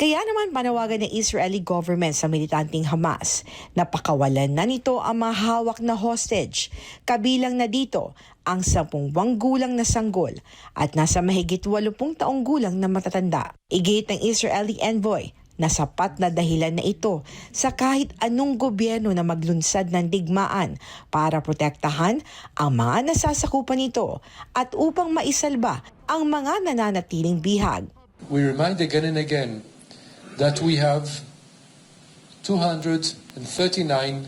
Kaya naman panawagan ng Israeli government sa militanteng Hamas na pakawalan na nito ang mga hawak na hostage. Kabilang na dito ang sampung buwang gulang na sanggol at nasa mahigit 80 taong gulang na matatanda. Igit ng Israeli envoy na sapat na dahilan na ito sa kahit anong gobyerno na maglunsad ng digmaan para protektahan ang mga nasasakupan nito at upang maisalba ang mga nananatiling bihag. We remind again and again that we have 239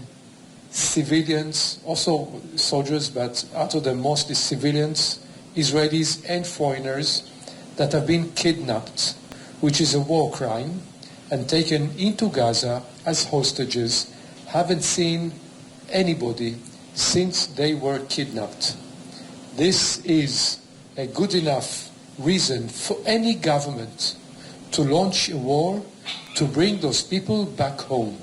civilians, also soldiers, but out of them mostly civilians, Israelis and foreigners, that have been kidnapped, which is a war crime, and taken into Gaza as hostages, haven't seen anybody since they were kidnapped. This is a good enough reason for any government to launch a war to bring those people back home.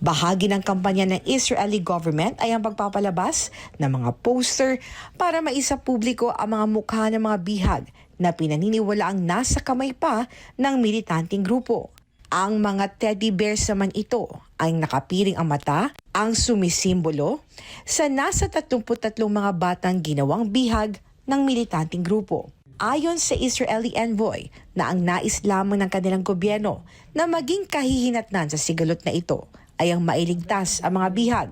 Bahagi ng kampanya ng Israeli government ay ang pagpapalabas ng mga poster para maisa publiko ang mga mukha ng mga bihag na pinaniniwala ang nasa kamay pa ng militanteng grupo. Ang mga teddy bears naman ito ay nakapiring ang mata, ang sumisimbolo sa nasa 33 mga batang ginawang bihag ng militanteng grupo. Ayon sa Israeli envoy na ang nais lamang ng kanilang gobyerno na maging kahihinatnan sa sigalot na ito ay ang mailigtas ang mga bihag.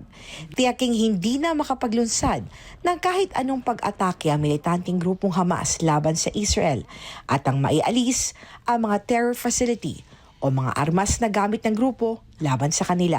Tiyaking hindi na makapaglunsad ng kahit anong pag-atake ang militanteng grupong Hamas laban sa Israel at ang maialis ang mga terror facility o mga armas na gamit ng grupo laban sa kanila.